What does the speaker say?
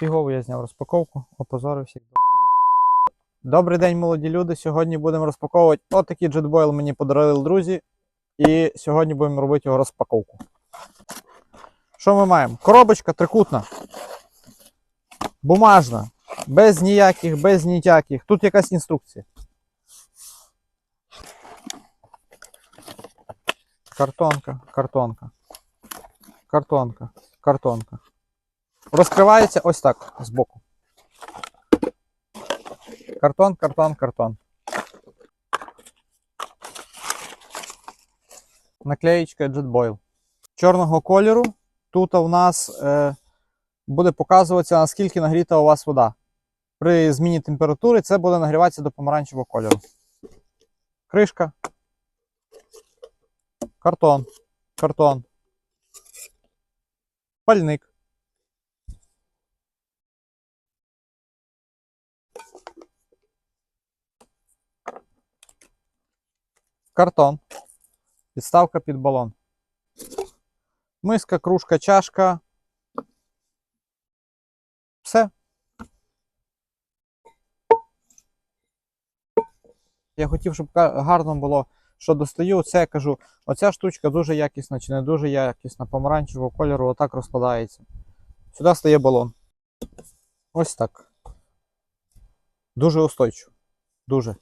Фігово я зняв розпаковку, опозорився. Добрий день, молоді люди. Сьогодні будемо розпаковувати отакий джетбойл мені подарили друзі. І сьогодні будемо робити його розпаковку. Що ми маємо? Коробочка трикутна. Бумажна. Без ніяких, без ніяких. Тут якась інструкція. Картонка, картонка. Картонка, картонка. Розкривається ось так збоку. Картон, картон, картон. Наклеєчка JetBoil. Чорного кольору. Тут у нас е, буде показуватися, наскільки нагріта у вас вода. При зміні температури це буде нагріватися до помаранчевого кольору. Кришка. Картон. Картон. Пальник. Картон. Підставка під балон. Миска, кружка, чашка. Все. Я хотів, щоб гарно було, що достаю. Це я кажу, оця штучка дуже якісна чи не дуже якісна, помаранчевого кольору, отак розкладається. Сюди стає балон. Ось так. Дуже устойчиво. Дуже.